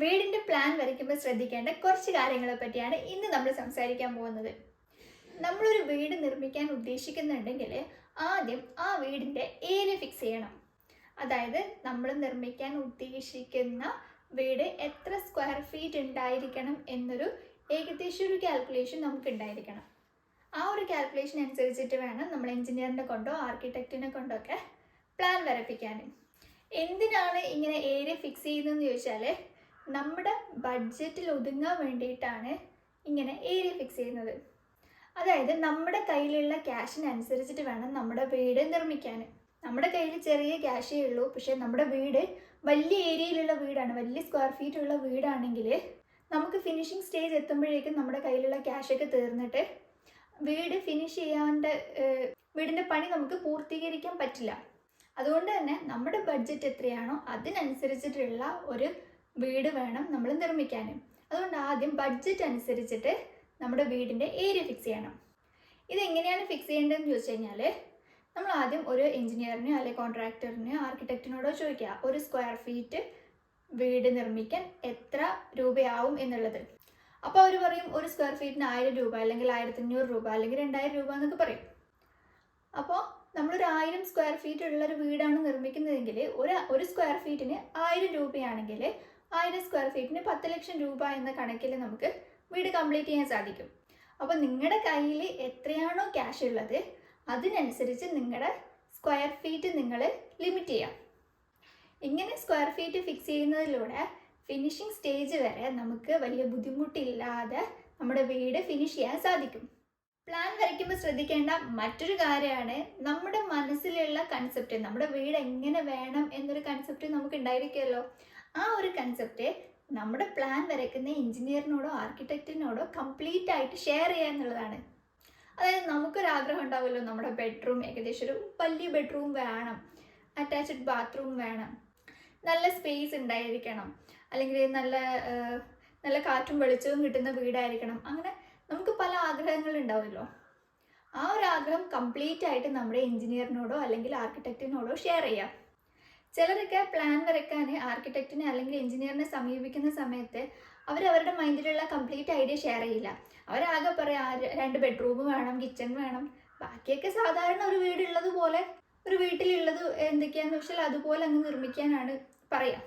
വീടിന്റെ പ്ലാൻ വരയ്ക്കുമ്പോൾ ശ്രദ്ധിക്കേണ്ട കുറച്ച് കാര്യങ്ങളെ പറ്റിയാണ് ഇന്ന് നമ്മൾ സംസാരിക്കാൻ പോകുന്നത്. നമ്മളൊരു വീട് നിർമ്മിക്കാൻ ഉദ്ദേശിക്കുന്നുണ്ടെങ്കിൽ ആദ്യം ആ വീടിന്റെ ഏരിയ ഫിക്സ് ചെയ്യണം. അതായത് നമ്മൾ നിർമ്മിക്കാൻ ഉദ്ദേശിക്കുന്ന വീട് എത്ര സ്ക്വയർ ഫീറ്റ് ഉണ്ടായിരിക്കണം എന്നൊരു ഏകദേശം ഒരു കാൽക്കുലേഷൻ നമുക്ക് ഉണ്ടായിരിക്കണം. ആ ഒരു കാൽക്കുലേഷൻ അനുസരിച്ചിട്ട് വേണം നമ്മൾ എഞ്ചിനീയറിനെ കൊണ്ടോ ആർക്കിടെക്റ്റിനെ കൊണ്ടോ ഒക്കെ പ്ലാൻ വരപ്പിക്കാൻ എന്തിനാണ് ഇങ്ങനെ ഏരിയ ഫിക്സ് ചെയ്യുന്നതെന്ന് ചോദിച്ചാൽ നമ്മുടെ ബഡ്ജറ്റിൽ ഒതുങ്ങാൻ വേണ്ടിയിട്ടാണ് ഇങ്ങനെ ഏരിയ ഫിക്സ് ചെയ്യുന്നത്. അതായത് നമ്മുടെ കയ്യിലുള്ള ക്യാഷിനനുസരിച്ചിട്ട് വേണം നമ്മുടെ വീട് നിർമ്മിക്കാൻ. നമ്മുടെ കയ്യിൽ ചെറിയ ക്യാഷേ ഉള്ളൂ. പക്ഷേ നമ്മുടെ വീട് വലിയ ഏരിയയിലുള്ള വീടാണ്. വലിയ സ്ക്വയർ ഫീറ്റ് ഉള്ള വീടാണെങ്കിൽ നമുക്ക് ഫിനിഷിംഗ് സ്റ്റേജ് എത്തുമ്പോഴേക്കും നമ്മുടെ കയ്യിലുള്ള ക്യാഷൊക്കെ തീർന്നിട്ട് വീട് ഫിനിഷ് ചെയ്യാണ്ട് വീടിന്റെ പണി നമുക്ക് പൂർത്തീകരിക്കാൻ പറ്റില്ല. അതുകൊണ്ട് തന്നെ നമ്മുടെ ബഡ്ജറ്റ് എത്രയാണോ അതിനനുസരിച്ചിട്ടുള്ള ഒരു വീട് വേണം നമ്മൾ നിർമ്മിക്കാൻ അതുകൊണ്ട് ആദ്യം ബഡ്ജറ്റ് അനുസരിച്ചിട്ട് നമ്മുടെ വീടിന്റെ ഏരിയ ഫിക്സ് ചെയ്യണം. ഇതെങ്ങനെയാണ് ഫിക്സ് ചെയ്യേണ്ടതെന്ന് ചോദിച്ചു കഴിഞ്ഞാൽ നമ്മൾ ആദ്യം ഒരു എഞ്ചിനീയറിനെയോ അല്ലെങ്കിൽ കോൺട്രാക്ടറിനെയോ ആർക്കിടെക്റ്റിനോടോ ചോദിക്കുക ഒരു സ്ക്വയർ ഫീറ്റ് വീട് നിർമ്മിക്കാൻ എത്ര രൂപയാവും എന്നുള്ളത്. അപ്പോൾ അവർ പറയും ഒരു സ്ക്വയർ ഫീറ്റിന് ആയിരം രൂപ അല്ലെങ്കിൽ ആയിരത്തി അഞ്ഞൂറ് രൂപ അല്ലെങ്കിൽ രണ്ടായിരം രൂപ എന്നൊക്കെ പറയും. അപ്പോൾ നമ്മളൊരു ആയിരം സ്ക്വയർ ഫീറ്റ് ഉള്ള ഒരു വീടാണ് നിർമ്മിക്കുന്നതെങ്കിൽ ഒരു ഒരു സ്ക്വയർ ഫീറ്റിന് ആയിരം രൂപയാണെങ്കിൽ ആയിരം സ്ക്വയർ ഫീറ്റിന് പത്ത് ലക്ഷം രൂപ എന്ന കണക്കിൽ നമുക്ക് വീട് കംപ്ലീറ്റ് ചെയ്യാൻ സാധിക്കും. അപ്പോൾ നിങ്ങളുടെ കയ്യിൽ എത്രയാണോ ക്യാഷ് ഉള്ളത് അതിനനുസരിച്ച് നിങ്ങളുടെ സ്ക്വയർ ഫീറ്റ് നിങ്ങൾ ലിമിറ്റ് ചെയ്യാം. ഇങ്ങനെ സ്ക്വയർ ഫീറ്റ് ഫിക്സ് ചെയ്യുന്നതിലൂടെ ഫിനിഷിംഗ് സ്റ്റേജ് വരെ നമുക്ക് വലിയ ബുദ്ധിമുട്ടില്ലാതെ നമ്മുടെ വീട് ഫിനിഷ് ചെയ്യാൻ സാധിക്കും. പ്ലാൻ വരയ്ക്കുമ്പോൾ ശ്രദ്ധിക്കേണ്ട മറ്റൊരു കാര്യമാണ് നമ്മുടെ മനസ്സിലുള്ള കൺസെപ്റ്റ് നമ്മുടെ വീട് എങ്ങനെ വേണം എന്നൊരു കൺസെപ്റ്റ് നമുക്ക് ഉണ്ടായിരിക്കുമല്ലോ ആ ഒരു കൺസെപ്റ്റ് നമ്മുടെ പ്ലാൻ വരയ്ക്കുന്ന എഞ്ചിനീയറിനോടോ ആർക്കിടെക്റ്റിനോടോ കംപ്ലീറ്റ് ആയിട്ട് ഷെയർ ചെയ്യുക എന്നുള്ളതാണ്. അതായത് നമുക്കൊരു ആഗ്രഹം ഉണ്ടാവുമല്ലോ നമ്മുടെ ബെഡ്റൂം ഏകദേശം ഒരു വലിയ ബെഡ്റൂം വേണം അറ്റാച്ച്ഡ് ബാത്റൂം വേണം നല്ല സ്പേസ് ഉണ്ടായിരിക്കണം അല്ലെങ്കിൽ നല്ല നല്ല കാറ്റും വെളിച്ചവും കിട്ടുന്ന വീടായിരിക്കണം. അങ്ങനെ നമുക്ക് പല ആഗ്രഹങ്ങൾ ഉണ്ടാവുമല്ലോ. ആ ഒരു ആഗ്രഹം കംപ്ലീറ്റ് ആയിട്ട് നമ്മുടെ എഞ്ചിനീയറിനോടോ അല്ലെങ്കിൽ ആർക്കിടെക്റ്റിനോടോ ഷെയർ ചെയ്യാം. ചിലരൊക്കെ പ്ലാൻ വരയ്ക്കാൻ ആർക്കിടെക്റ്റിനെ അല്ലെങ്കിൽ എഞ്ചിനീയറിനെ സമീപിക്കുന്ന സമയത്ത് അവർ അവരുടെ മൈൻഡിലുള്ള കംപ്ലീറ്റ് ഐഡിയ ഷെയർ ചെയ്യില്ല. അവരാകെ പറയാം "ആ, രണ്ട് ബെഡ്റൂം വേണം കിച്ചൺ വേണം. ബാക്കിയൊക്കെ സാധാരണ ഒരു വീടുള്ളത് പോലെ ഒരു വീട്ടിലുള്ളത് എന്തൊക്കെയാണെന്ന് വെച്ചാൽ അതുപോലെ അങ്ങ് നിർമ്മിക്കാനാണ് പറയാം.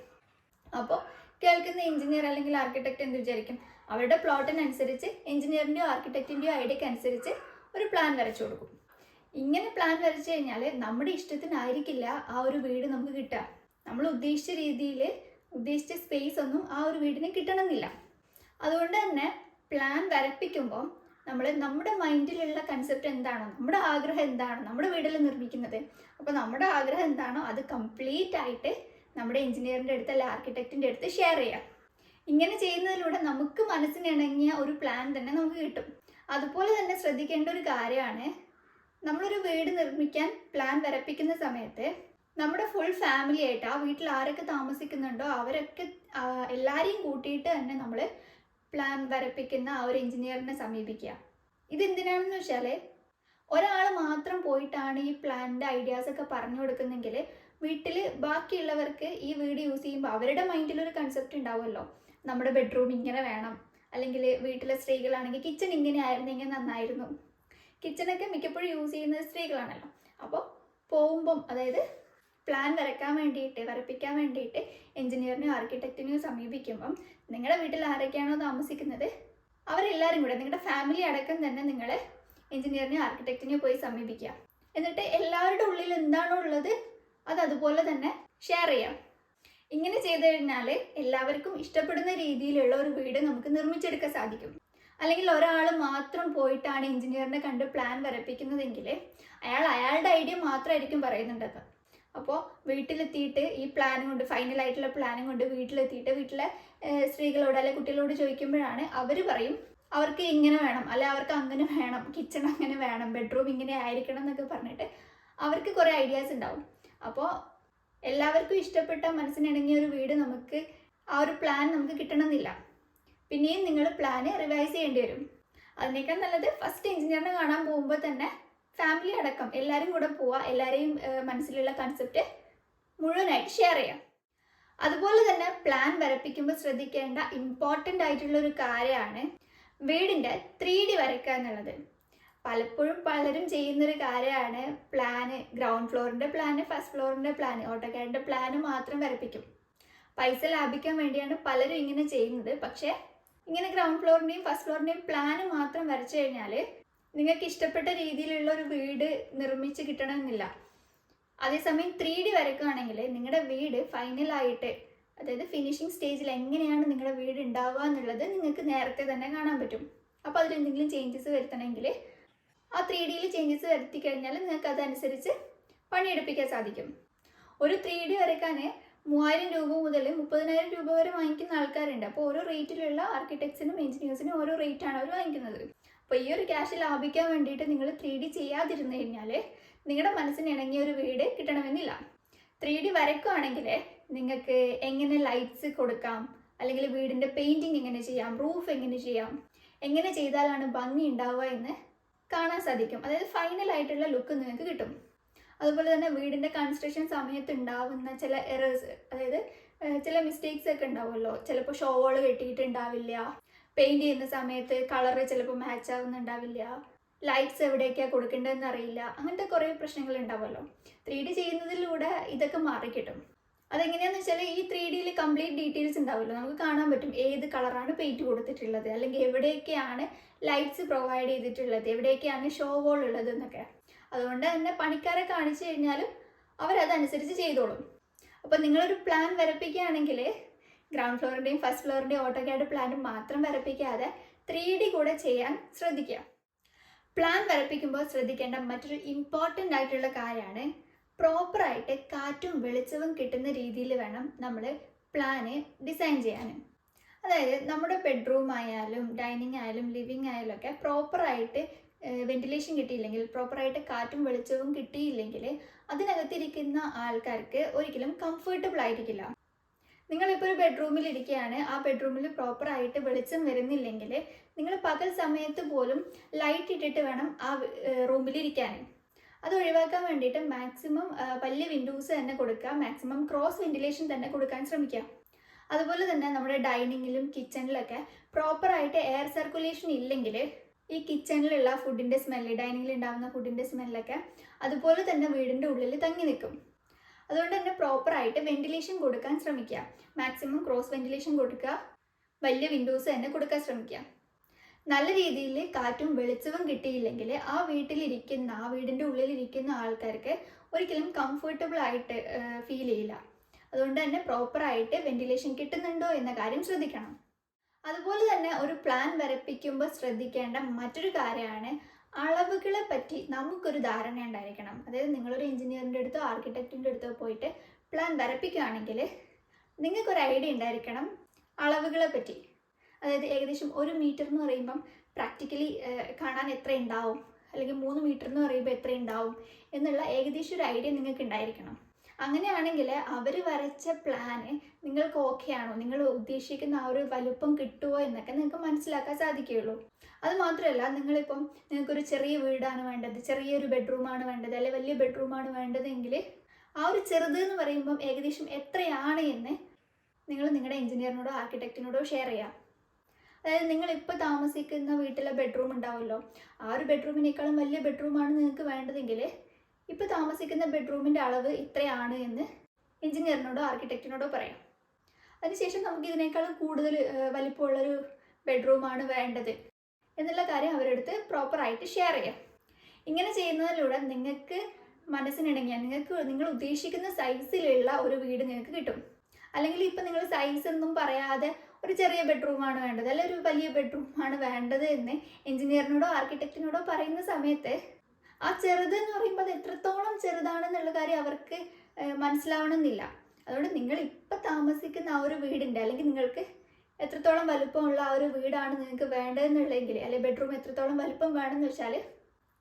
അപ്പോൾ കേൾക്കുന്ന എഞ്ചിനീയർ അല്ലെങ്കിൽ ആർക്കിടെക്റ്റ് എന്ത് വിചാരിക്കും? അവരുടെ പ്ലോട്ടിനനുസരിച്ച് എഞ്ചിനീയറിന്റെയോ ആർക്കിടെക്റ്റിന്റെയോ ഐഡിയക്ക് അനുസരിച്ച് ഒരു പ്ലാൻ വരച്ചു കൊടുക്കും. ഇങ്ങനെ പ്ലാൻ വരച്ചു കഴിഞ്ഞാൽ നമ്മുടെ ഇഷ്ടത്തിനായിരിക്കില്ല ആ ഒരു വീട് നമുക്ക് കിട്ടുക. നമ്മൾ ഉദ്ദേശിച്ച രീതിയിൽ ഉദ്ദേശിച്ച സ്പേസ് ഒന്നും ആ ഒരു വീടിന് കിട്ടണമെന്നില്ല. അതുകൊണ്ട് തന്നെ പ്ലാൻ വരപ്പിക്കുമ്പോൾ നമ്മൾ നമ്മുടെ മൈൻഡിലുള്ള കൺസെപ്റ്റ് എന്താണോ നമ്മുടെ ആഗ്രഹം എന്താണോ നമ്മുടെ വീട്ടിൽ നിർമ്മിക്കുന്നത്. അപ്പോൾ നമ്മുടെ ആഗ്രഹം എന്താണോ അത് കംപ്ലീറ്റ് ആയിട്ട് നമ്മുടെ എഞ്ചിനീയറിന്റെ അടുത്ത് അല്ല ആർക്കിടെക്റ്റിന്റെ അടുത്ത് ഷെയർ ചെയ്യാം ഇങ്ങനെ ചെയ്യുന്നതിലൂടെ നമുക്ക് മനസ്സിനിണങ്ങിയ ഒരു പ്ലാൻ തന്നെ നമുക്ക് കിട്ടും. അതുപോലെ തന്നെ ശ്രദ്ധിക്കേണ്ട ഒരു കാര്യമാണ് നമ്മളൊരു വീട് നിർമ്മിക്കാൻ പ്ലാൻ വരപ്പിക്കുന്ന സമയത്ത് നമ്മുടെ ഫുൾ ഫാമിലി ആയിട്ട് ആ വീട്ടിൽ ആരൊക്കെ താമസിക്കുന്നുണ്ടോ അവരൊക്കെ എല്ലാവരെയും കൂട്ടിയിട്ട് തന്നെ നമ്മൾ പ്ലാൻ വരപ്പിക്കുന്ന ആ ഒരു എഞ്ചിനീയറിനെ സമീപിക്കുക. ഇതെന്തിനാണെന്ന് വെച്ചാൽ ഒരാൾ മാത്രം പോയിട്ടാണ് ഈ പ്ലാനിന്റെ ഐഡിയാസ് ഒക്കെ പറഞ്ഞു കൊടുക്കുന്നെങ്കിൽ വീട്ടിൽ ബാക്കിയുള്ളവർക്ക് ഈ വീട് യൂസ് ചെയ്യുമ്പോൾ അവരുടെ മൈൻഡിലൊരു കൺസെപ്റ്റ് ഉണ്ടാവുമല്ലോ. നമ്മുടെ ബെഡ്റൂം ഇങ്ങനെ വേണം. അല്ലെങ്കിൽ വീട്ടിലെ സ്ത്രീകളാണെങ്കിൽ കിച്ചൺ ഇങ്ങനെ ആയിരുന്നെങ്കിൽ നന്നായിരുന്നു. കിച്ചണൊക്കെ മിക്കപ്പോഴും യൂസ് ചെയ്യുന്നത് സ്ത്രീകളാണല്ലോ. അപ്പോൾ പോകുമ്പം അതായത് പ്ലാൻ വരയ്ക്കാൻ വേണ്ടിയിട്ട് വരപ്പിക്കാൻ വേണ്ടിയിട്ട് എഞ്ചിനീയറിനെയോ ആർക്കിടെക്റ്റിനെയും സമീപിക്കുമ്പം നിങ്ങളുടെ വീട്ടിൽ ആരൊക്കെയാണോ താമസിക്കുന്നത് അവരെല്ലാവരും കൂടെ നിങ്ങളുടെ ഫാമിലി അടക്കം തന്നെ നിങ്ങൾ എഞ്ചിനീയറിനെയോ ആർക്കിടെക്റ്റിനെയും പോയി സമീപിക്കുക. എന്നിട്ട് എല്ലാവരുടെ ഉള്ളിൽ എന്താണോ ഉള്ളത് അത് അതുപോലെ തന്നെ ഷെയർ ചെയ്യാം. ഇങ്ങനെ ചെയ്തു കഴിഞ്ഞാൽ എല്ലാവർക്കും ഇഷ്ടപ്പെടുന്ന രീതിയിലുള്ള ഒരു വീട് നമുക്ക് നിർമ്മിച്ചെടുക്കാൻ സാധിക്കും. അല്ലെങ്കിൽ ഒരാൾ മാത്രം പോയിട്ടാണ് എഞ്ചിനീയറിനെ കണ്ട് പ്ലാൻ വരപ്പിക്കുന്നതെങ്കിൽ അയാൾ അയാളുടെ ഐഡിയ മാത്രമായിരിക്കും പറയുന്നുണ്ടത് അപ്പോൾ വീട്ടിലെത്തിയിട്ട് ഈ പ്ലാൻ കൊണ്ട് ഫൈനൽ ആയിട്ടുള്ള പ്ലാനും കൊണ്ട് വീട്ടിലെത്തിയിട്ട് വീട്ടിലെ സ്ത്രീകളോട് അല്ലെ കുട്ടികളോട് ചോദിക്കുമ്പോഴാണ് അവർ പറയും അവർക്ക് ഇങ്ങനെ വേണം അല്ലെ അവർക്ക് അങ്ങനെ വേണം കിച്ചൺ അങ്ങനെ വേണം ബെഡ്റൂം ഇങ്ങനെ ആയിരിക്കണം എന്നൊക്കെ പറഞ്ഞിട്ട് അവർക്ക് കുറേ ഐഡിയാസ് ഉണ്ടാവും. അപ്പോൾ എല്ലാവർക്കും ഇഷ്ടപ്പെട്ട മനസ്സിനിണങ്ങിയ ഒരു വീട് നമുക്ക് ആ ഒരു പ്ലാൻ നമുക്ക് കിട്ടണമെന്നില്ല. പിന്നെയും നിങ്ങൾ പ്ലാന് റിവൈസ് ചെയ്യേണ്ടി വരും. അതിനേക്കാൾ നല്ലത് ഫസ്റ്റ് എഞ്ചിനീയറിനെ കാണാൻ പോകുമ്പോൾ തന്നെ ഫാമിലി അടക്കം എല്ലാവരും കൂടെ പോവുക എല്ലാവരെയും മനസ്സിലുള്ള കൺസെപ്റ്റ് മുഴുവനായിട്ട് ഷെയർ ചെയ്യാം. അതുപോലെ തന്നെ പ്ലാൻ വരപ്പിക്കുമ്പോൾ ശ്രദ്ധിക്കേണ്ട ഇമ്പോർട്ടന്റ് ആയിട്ടുള്ള ഒരു കാര്യമാണ് വീടിന്റെ ത്രീ ഡി വരയ്ക്കുക എന്നുള്ളത്. പലപ്പോഴും പലരും ചെയ്യുന്നൊരു കാര്യമാണ് പ്ലാന് ഗ്രൗണ്ട് ഫ്ലോറിന്റെ പ്ലാന് ഫസ്റ്റ് ഫ്ലോറിന്റെ പ്ലാന് ഓട്ടോക്കാരന്റെ പ്ലാന് മാത്രം വരപ്പിക്കും. പൈസ ലാഭിക്കാൻ വേണ്ടിയാണ് പലരും ഇങ്ങനെ ചെയ്യുന്നത്. പക്ഷേ ഇങ്ങനെ ഗ്രൗണ്ട് ഫ്ലോറിന്റെയും ഫസ്റ്റ് ഫ്ലോറിന്റെയും പ്ലാന് മാത്രം വരച്ചു കഴിഞ്ഞാൽ നിങ്ങൾക്ക് ഇഷ്ടപ്പെട്ട രീതിയിലുള്ള ഒരു വീട് നിർമ്മിച്ച് കിട്ടണമെന്നില്ല. അതേസമയം ത്രീ ഡി വരക്കുകയാണെങ്കിൽ നിങ്ങളുടെ വീട് ഫൈനലായിട്ട് അതായത് ഫിനിഷിംഗ് സ്റ്റേജിൽ എങ്ങനെയാണ് നിങ്ങളുടെ വീട് ഉണ്ടാവുക എന്നുള്ളത് നിങ്ങൾക്ക് നേരത്തെ തന്നെ കാണാൻ പറ്റും. അപ്പോൾ അതിൽ എന്തെങ്കിലും ചേഞ്ചസ് വരുത്തണമെങ്കിൽ ആ ത്രീ ഡിയിൽ ചേഞ്ചസ് വരുത്തി കഴിഞ്ഞാൽ നിങ്ങൾക്ക് അതനുസരിച്ച് പണിയെടുപ്പിക്കാൻ സാധിക്കും. ഒരു ത്രീ ഡി വരയ്ക്കാൻ മൂവായിരം രൂപ മുതൽ മുപ്പതിനായിരം രൂപ വരെ വാങ്ങിക്കുന്ന ആൾക്കാരുണ്ട്. അപ്പോൾ ഓരോ റേറ്റിലുള്ള ആർക്കിടെക്ട്സിനും എഞ്ചിനീയേഴ്സിനും ഓരോ റേറ്റാണ് അവർ വാങ്ങിക്കുന്നത്. അപ്പോൾ ഈ ഒരു ക്യാഷ് ലാഭിക്കാൻ വേണ്ടിയിട്ട് നിങ്ങൾ ത്രീ ഡി ചെയ്യാതിരുന്നു കഴിഞ്ഞാൽ നിങ്ങളുടെ മനസ്സിന് ഇണങ്ങിയ ഒരു വീട് കിട്ടണമെന്നില്ല. ത്രീ ഡി വരയ്ക്കുകയാണെങ്കിൽ നിങ്ങൾക്ക് എങ്ങനെ ലൈറ്റ്സ് കൊടുക്കാം? അല്ലെങ്കിൽ വീടിന്റെ പെയിന്റിങ് എങ്ങനെ ചെയ്യാം? റൂഫ് എങ്ങനെ ചെയ്യാം? എങ്ങനെ ചെയ്താലാണ് ഭംഗി ഉണ്ടാവുക എന്ന് കാണാൻ സാധിക്കും. അതായത് ഫൈനൽ ആയിട്ടുള്ള ലുക്ക് നിങ്ങൾക്ക് കിട്ടും. അതുപോലെ തന്നെ വീടിന്റെ കൺസ്ട്രക്ഷൻ സമയത്ത് ഉണ്ടാവുന്ന ചില എറേഴ്സ് അതായത് ചില മിസ്റ്റേക്സ് ഒക്കെ ഉണ്ടാവുമല്ലോ. ചിലപ്പോൾ ഷോവോൾ കെട്ടിയിട്ടുണ്ടാവില്ല. പെയിന്റ് ചെയ്യുന്ന സമയത്ത് കളറ് ചിലപ്പോൾ മാച്ച് ആവുന്നുണ്ടാവില്ല. ലൈറ്റ്സ് എവിടെയൊക്കെയാണ് കൊടുക്കേണ്ടതെന്ന് അറിയില്ല. അങ്ങനത്തെ കുറേ പ്രശ്നങ്ങൾ ഉണ്ടാവുമല്ലോ. ത്രീ ഡി ചെയ്യുന്നതിലൂടെ ഇതൊക്കെ മാറിക്കിട്ടും. അതെങ്ങനെയാണെന്ന് വെച്ചാൽ ഈ ത്രീ ഡിയിൽ കംപ്ലീറ്റ് ഡീറ്റെയിൽസ് ഉണ്ടാവുമല്ലോ. നമുക്ക് കാണാൻ പറ്റും ഏത് കളറാണ് പെയിന്റ് കൊടുത്തിട്ടുള്ളത് അല്ലെങ്കിൽ എവിടെയൊക്കെയാണ് ലൈറ്റ്സ് പ്രൊവൈഡ് ചെയ്തിട്ടുള്ളത് എവിടെയൊക്കെയാണ് ഷോ വോൾ ഉള്ളത് എന്നൊക്കെ അതുകൊണ്ട് തന്നെ പണിക്കാരെ കാണിച്ചു കഴിഞ്ഞാലും അവരതനുസരിച്ച് ചെയ്തോളും. അപ്പോൾ നിങ്ങളൊരു പ്ലാൻ വരപ്പിക്കുകയാണെങ്കിൽ ഗ്രൗണ്ട് ഫ്ലോറിന്റെയും ഫസ്റ്റ് ഫ്ലോറിന്റെയും ഓട്ടോക്കാഡ് പ്ലാൻ മാത്രം വരപ്പിക്കാതെ ത്രീ ഡി കൂടെ ചെയ്യാൻ ശ്രദ്ധിക്കുക. പ്ലാൻ വരപ്പിക്കുമ്പോൾ ശ്രദ്ധിക്കേണ്ട മറ്റൊരു ഇമ്പോർട്ടന്റ് ആയിട്ടുള്ള കാര്യമാണ് പ്രോപ്പറായിട്ട് കാറ്റും വെളിച്ചവും കിട്ടുന്ന രീതിയിൽ വേണം നമ്മൾ പ്ലാന് ഡിസൈൻ ചെയ്യാൻ. അതായത് നമ്മുടെ ബെഡ്റൂം ആയാലും ഡൈനിങ് ആയാലും ലിവിങ് ആയാലും ഒക്കെ പ്രോപ്പറായിട്ട് വെന്റിലേഷൻ കിട്ടിയില്ലെങ്കിൽ പ്രോപ്പറായിട്ട് കാറ്റും വെളിച്ചവും കിട്ടിയില്ലെങ്കിൽ അതിനകത്തിരിക്കുന്ന ആൾക്കാർക്ക് ഒരിക്കലും കംഫർട്ടബിൾ ആയിരിക്കില്ല. നിങ്ങളിപ്പോൾ ഒരു ബെഡ്റൂമിൽ ഇരിക്കുകയാണ് ആ ബെഡ്റൂമിൽ പ്രോപ്പറായിട്ട് വെളിച്ചം വരുന്നില്ലെങ്കിൽ നിങ്ങൾ പകൽ സമയത്ത് പോലും ലൈറ്റ് ഇട്ടിട്ട് വേണം ആ റൂമിൽ ഇരിക്കാൻ അത് ഒഴിവാക്കാൻ വേണ്ടിയിട്ട് മാക്സിമം വലിയ വിൻഡോസ് തന്നെ കൊടുക്കുക മാക്സിമം ക്രോസ് വെന്റിലേഷൻ തന്നെ കൊടുക്കാൻ ശ്രമിക്കുക. അതുപോലെ തന്നെ നമ്മുടെ ഡൈനിങ്ങിലും കിച്ചണിലൊക്കെ പ്രോപ്പറായിട്ട് എയർ സർക്കുലേഷൻ ഇല്ലെങ്കിൽ ഈ കിച്ചണിലുള്ള ഫുഡിന്റെ സ്മെല്ല് ഡൈനിങ്ങിൽ ഉണ്ടാകുന്ന ഫുഡിന്റെ സ്മെല്ലൊക്കെ അതുപോലെ തന്നെ വീടിന്റെ ഉള്ളിൽ തങ്ങി നിൽക്കും അതുകൊണ്ട് തന്നെ പ്രോപ്പറായിട്ട് വെന്റിലേഷൻ കൊടുക്കാൻ ശ്രമിക്കുക. മാക്സിമം ക്രോസ് വെന്റിലേഷൻ കൊടുക്കുക. വലിയ വിൻഡോസ് തന്നെ കൊടുക്കാൻ ശ്രമിക്കുക. നല്ല രീതിയിൽ കാറ്റും വെളിച്ചവും കിട്ടിയില്ലെങ്കിൽ ആ വീട്ടിലിരിക്കുന്ന ആ വീടിന്റെ ഉള്ളിലിരിക്കുന്ന ആൾക്കാർക്ക് ഒരിക്കലും കംഫർട്ടബിൾ ആയിട്ട് ഫീൽ ചെയ്യില്ല. അതുകൊണ്ട് തന്നെ പ്രോപ്പറായിട്ട് വെന്റിലേഷൻ കിട്ടുന്നുണ്ടോ എന്ന കാര്യം ശ്രദ്ധിക്കണം. അതുപോലെ തന്നെ ഒരു പ്ലാൻ വരപ്പിക്കുമ്പോൾ ശ്രദ്ധിക്കേണ്ട മറ്റൊരു കാര്യമാണ് അളവുകളെ പറ്റി നമുക്കൊരു ധാരണ ഉണ്ടായിരിക്കണം. അതായത് നിങ്ങളൊരു എഞ്ചിനീയറിന്റെ അടുത്തോ ആർക്കിടെക്റ്റിന്റെ അടുത്തോ പോയിട്ട് പ്ലാൻ വരപ്പിക്കുകയാണെങ്കിൽ നിങ്ങൾക്കൊരു ഐഡിയ ഉണ്ടായിരിക്കണം അളവുകളെ പറ്റി. അതായത് ഏകദേശം ഒരു മീറ്റർ എന്ന് പറയുമ്പം പ്രാക്ടിക്കലി കാണാൻ എത്ര ഉണ്ടാവും? അല്ലെങ്കിൽ മൂന്ന് മീറ്റർ എന്ന് പറയുമ്പോൾ എത്ര ഉണ്ടാവും? എന്നുള്ള ഏകദേശം ഒരു ഐഡിയ നിങ്ങൾക്ക് ഉണ്ടായിരിക്കണം അങ്ങനെയാണെങ്കിൽ അവർ വരച്ച പ്ലാന് നിങ്ങൾക്ക് ഓക്കെ ആണോ? നിങ്ങൾ ഉദ്ദേശിക്കുന്ന ആ ഒരു വലുപ്പം കിട്ടുമോ എന്നൊക്കെ നിങ്ങൾക്ക് മനസ്സിലാക്കാൻ സാധിക്കുകയുള്ളൂ. അത് മാത്രമല്ല നിങ്ങളിപ്പം നിങ്ങൾക്കൊരു ചെറിയ വീടാണ് വേണ്ടത് ചെറിയൊരു ബെഡ്റൂമാണ് വേണ്ടത് അല്ലെങ്കിൽ വലിയ ബെഡ്റൂമാണ് വേണ്ടതെങ്കിൽ ആ ഒരു ചെറുത് എന്ന് പറയുമ്പം ഏകദേശം എത്രയാണ് എന്ന് നിങ്ങൾ നിങ്ങളുടെ എഞ്ചിനീയറിനോടോ ആർക്കിടെക്റ്റിനോടോ ഷെയർ ചെയ്യാം. അതായത് നിങ്ങൾ ഇപ്പോൾ താമസിക്കുന്ന വീട്ടിലെ ബെഡ്റൂം ഉണ്ടാവുമല്ലോ. ആ ഒരു ബെഡ്റൂമിനേക്കാളും വലിയ ബെഡ്റൂമാണ് നിങ്ങൾക്ക് വേണ്ടതെങ്കിൽ ഇപ്പോൾ താമസിക്കുന്ന ബെഡ്റൂമിന്റെ അളവ് ഇത്രയാണ് എന്ന് എഞ്ചിനീയറിനോടോ ആർക്കിടെക്റ്റിനോടോ പറയാം. അതിനുശേഷം നമുക്ക് ഇതിനേക്കാൾ കൂടുതൽ വലിപ്പമുള്ളൊരു ബെഡ്റൂമാണ് വേണ്ടത് എന്നുള്ള കാര്യം അവരെടുത്ത് പ്രോപ്പറായിട്ട് ഷെയർ ചെയ്യാം. ഇങ്ങനെ ചെയ്യുന്നതിലൂടെ നിങ്ങൾക്ക് മനസ്സിനിണങ്ങിയ നിങ്ങൾക്ക് നിങ്ങൾ ഉദ്ദേശിക്കുന്ന സൈസിലുള്ള ഒരു വീട് നിങ്ങൾക്ക് കിട്ടും. അല്ലെങ്കിൽ ഇപ്പം നിങ്ങൾ സൈസ് ഒന്നും പറയാതെ ഒരു ചെറിയ ബെഡ്റൂമാണ് വേണ്ടത് അല്ലെങ്കിൽ ഒരു വലിയ ബെഡ്റൂമാണ് വേണ്ടത് എന്ന് എഞ്ചിനീയറിനോടോ ആർക്കിടെക്റ്റിനോടോ പറയുന്ന സമയത്ത് ആ ചെറുത് എന്ന് പറയുമ്പോൾ അത് എത്രത്തോളം ചെറുതാണെന്നുള്ള കാര്യം അവർക്ക് മനസ്സിലാവണമെന്നില്ല. അതുകൊണ്ട് നിങ്ങൾ ഇപ്പം താമസിക്കുന്ന ആ ഒരു വീടിന്റെ അല്ലെങ്കിൽ നിങ്ങൾക്ക് എത്രത്തോളം വലുപ്പമുള്ള ആ ഒരു വീടാണ് നിങ്ങൾക്ക് വേണ്ടതെന്നുള്ളെങ്കിൽ അല്ലെങ്കിൽ ബെഡ്റൂം എത്രത്തോളം വലുപ്പം വേണമെന്ന് വെച്ചാൽ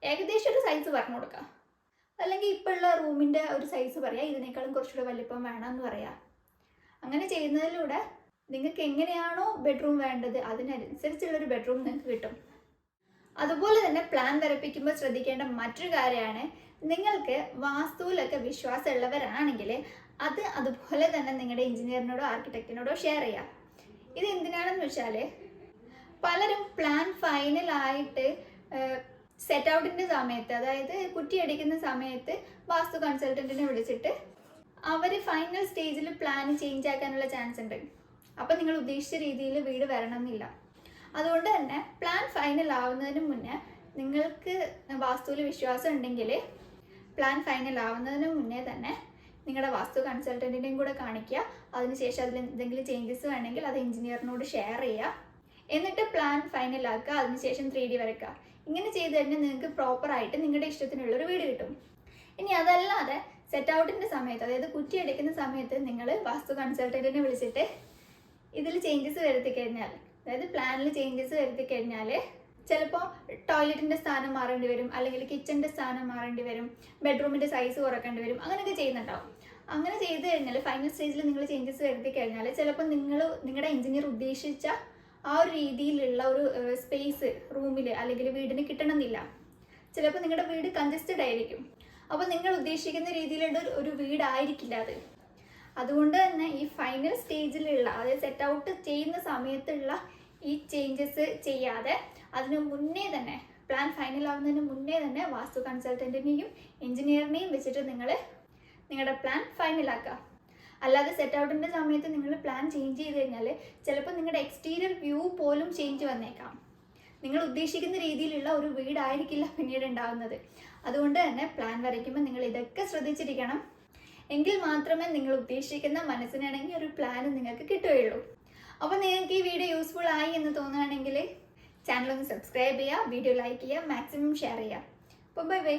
ഏകദേശം ഒരു സൈസ് പറഞ്ഞു കൊടുക്കാം. അല്ലെങ്കിൽ ഇപ്പോൾ ഉള്ള റൂമിന്റെ ഒരു സൈസ് പറയാം ഇതിനേക്കാളും കുറച്ചുകൂടെ വലിപ്പം വേണമെന്ന് പറയാം. അങ്ങനെ ചെയ്യുന്നതിലൂടെ നിങ്ങൾക്ക് എങ്ങനെയാണോ ബെഡ്റൂം വേണ്ടത് അതിനനുസരിച്ചുള്ളൊരു ബെഡ്റൂം നിങ്ങൾക്ക് കിട്ടും. അതുപോലെ തന്നെ പ്ലാൻ വരപ്പിക്കുമ്പോൾ ശ്രദ്ധിക്കേണ്ട മറ്റൊരു കാര്യമാണ് നിങ്ങൾക്ക് വാസ്തുവിലൊക്കെ വിശ്വാസമുള്ളവരാണെങ്കിൽ അത് അതുപോലെ തന്നെ നിങ്ങളുടെ എഞ്ചിനീയറിനോടോ ആർക്കിടെക്റ്റിനോടോ ഷെയർ ചെയ്യാം. ഇത് എന്തിനാണെന്ന് വെച്ചാൽ പലരും പ്ലാൻ ഫൈനലായിട്ട് സെറ്റ് ഔട്ടിന്റെ സമയത്ത് അതായത് കുറ്റിയടിക്കുന്ന സമയത്ത് വാസ്തു കൺസൾട്ടന്റിനെ വിളിച്ചിട്ട് അവർ ഫൈനൽ സ്റ്റേജിൽ പ്ലാൻ ചേഞ്ച് ആക്കാനുള്ള ചാൻസ് ഉണ്ട്. അപ്പം നിങ്ങൾ ഉദ്ദേശിച്ച രീതിയിൽ വീട് വരണമെന്നില്ല. അതുകൊണ്ട് തന്നെ പ്ലാൻ ഫൈനൽ ആവുന്നതിന് മുന്നേ നിങ്ങൾക്ക് വാസ്തുവിൽ വിശ്വാസം ഉണ്ടെങ്കിൽ പ്ലാൻ ഫൈനൽ ആവുന്നതിന് മുന്നേ തന്നെ നിങ്ങളുടെ വാസ്തു കൺസൾട്ടന്റിന്റെയും കൂടെ കാണിക്കുക. അതിനുശേഷം അതിൽ എന്തെങ്കിലും ചേഞ്ചസ് വേണമെങ്കിൽ അത് എഞ്ചിനീയറിനോട് ഷെയർ ചെയ്യുക. എന്നിട്ട് പ്ലാൻ ഫൈനൽ ആക്കുക. അതിനുശേഷം ത്രീ ഡി വരയ്ക്കുക. ഇങ്ങനെ ചെയ്ത് കഴിഞ്ഞാൽ നിങ്ങൾക്ക് പ്രോപ്പറായിട്ട് നിങ്ങളുടെ ഇഷ്ടത്തിനുള്ളൊരു വീട് കിട്ടും. ഇനി അതല്ലാതെ സെറ്റ് ഔട്ടിന്റെ സമയത്ത് അതായത് കുറ്റി അടിക്കുന്ന സമയത്ത് നിങ്ങൾ വാസ്തു കൺസൾട്ടന്റിനെ വിളിച്ചിട്ട് ഇതിൽ ചേഞ്ചസ് വരുത്തി കഴിഞ്ഞാൽ അതായത് പ്ലാനിൽ ചേഞ്ചസ് വരുത്തി കഴിഞ്ഞാൽ ചിലപ്പോൾ ടോയ്ലറ്റിന്റെ സ്ഥാനം മാറേണ്ടി വരും അല്ലെങ്കിൽ കിച്ചന്റെ സ്ഥാനം മാറേണ്ടി വരും ബെഡ്റൂമിന്റെ സൈസ് കുറക്കേണ്ടി വരും അങ്ങനെയൊക്കെ ചെയ്യുന്നുണ്ടാവും. അങ്ങനെ ചെയ്ത് കഴിഞ്ഞാൽ ഫൈനൽ സ്റ്റേജിൽ നിങ്ങൾ ചേഞ്ചസ് വരുത്തി കഴിഞ്ഞാൽ ചിലപ്പോൾ നിങ്ങൾ നിങ്ങളുടെ എഞ്ചിനീയർ ഉദ്ദേശിച്ച ആ ഒരു രീതിയിലുള്ള ഒരു സ്പേസ് റൂമിൽ അല്ലെങ്കിൽ വീടിന് കിട്ടണമെന്നില്ല. ചിലപ്പോൾ നിങ്ങളുടെ വീട് കൺജസ്റ്റഡ് ആയിരിക്കും. അപ്പോൾ നിങ്ങൾ ഉദ്ദേശിക്കുന്ന രീതിയിലുള്ള ഒരു- വീടായിരിക്കില്ല അത്. അതുകൊണ്ട് തന്നെ ഈ ഫൈനൽ സ്റ്റേജിലുള്ള അതായത് സെറ്റ് ഔട്ട് ചെയ്യുന്ന സമയത്തുള്ള ഈ ചേഞ്ചസ് ചെയ്യാതെ അതിന് മുന്നേ തന്നെ പ്ലാൻ ഫൈനൽ ആവുന്നതിന് മുന്നേ തന്നെ വാസ്തു കൺസൾട്ടന്റിനെയും എഞ്ചിനീയറിനെയും വെച്ചിട്ട് നിങ്ങൾ നിങ്ങളുടെ പ്ലാൻ ഫൈനലാക്കുക അല്ലാതെ സെറ്റ് ഔട്ടിന്റെ സമയത്ത് നിങ്ങൾ പ്ലാൻ ചേഞ്ച് ചെയ്ത് കഴിഞ്ഞാൽ ചിലപ്പോൾ നിങ്ങളുടെ എക്സ്റ്റീരിയർ വ്യൂ പോലും ചേഞ്ച് വന്നേക്കാം. നിങ്ങൾ ഉദ്ദേശിക്കുന്ന രീതിയിലുള്ള ഒരു വീടായിരിക്കില്ല പിന്നീട് ഉണ്ടാകുന്നത് അതുകൊണ്ട് തന്നെ പ്ലാൻ വരയ്ക്കുമ്പോൾ നിങ്ങൾ ഇതൊക്കെ ശ്രദ്ധിച്ചിരിക്കണം. എങ്കിൽ മാത്രമേ നിങ്ങൾ ഉദ്ദേശിക്കുന്ന മനസ്സിനാണെങ്കിൽ ഒരു പ്ലാൻ നിങ്ങൾക്ക് കിട്ടുകയുള്ളൂ. അപ്പോൾ നിങ്ങൾക്ക് ഈ വീഡിയോ യൂസ്ഫുൾ ആയി എന്ന് തോന്നുകയാണെങ്കിൽ ചാനൽ ഒന്ന് സബ്സ്ക്രൈബ് ചെയ്യുക വീഡിയോ ലൈക്ക് ചെയ്യുക മാക്സിമം ഷെയർ ചെയ്യുക. അപ്പോൾ ബൈ ബൈ